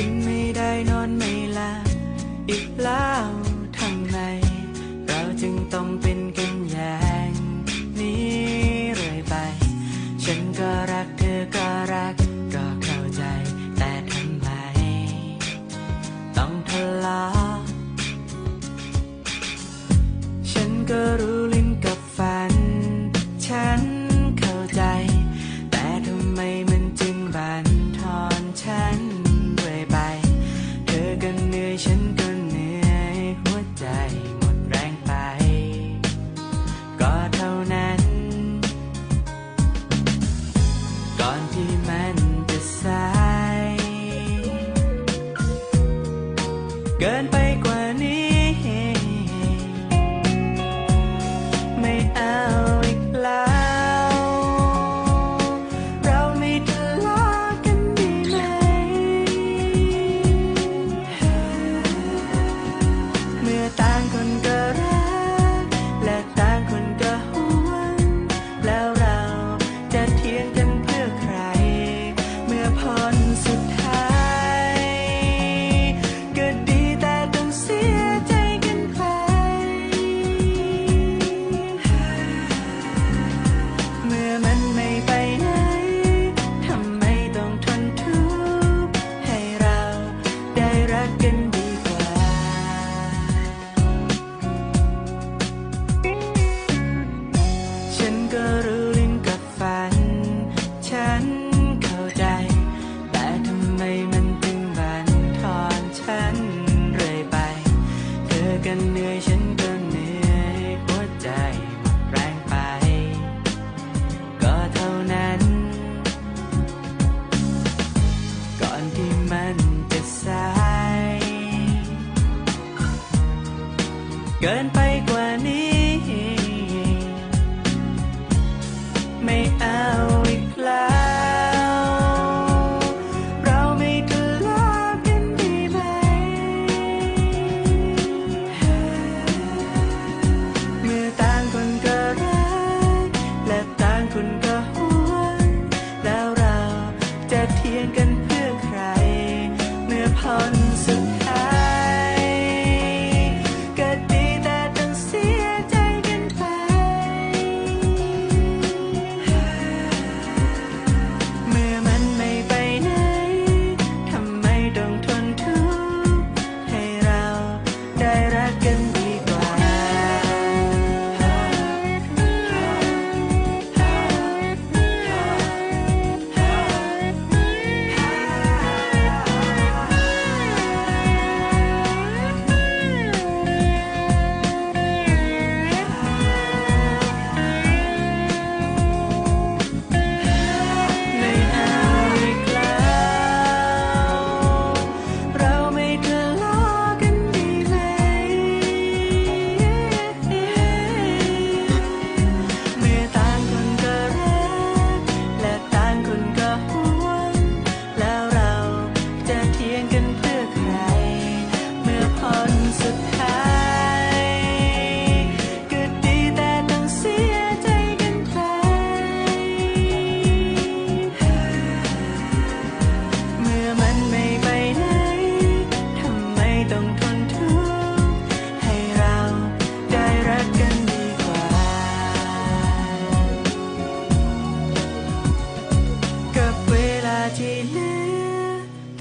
กินไม่ได้นอนไม่หลับอีกแล้วทำไมเราจึงต้อง ยฉันก็เหนื่อยหัวใจหมดแรงไป ก็เท่านั้น ก่อนที่มันจะสาย เกินไป มันจะสาย เกินไป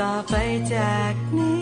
ต่อไปจากนี้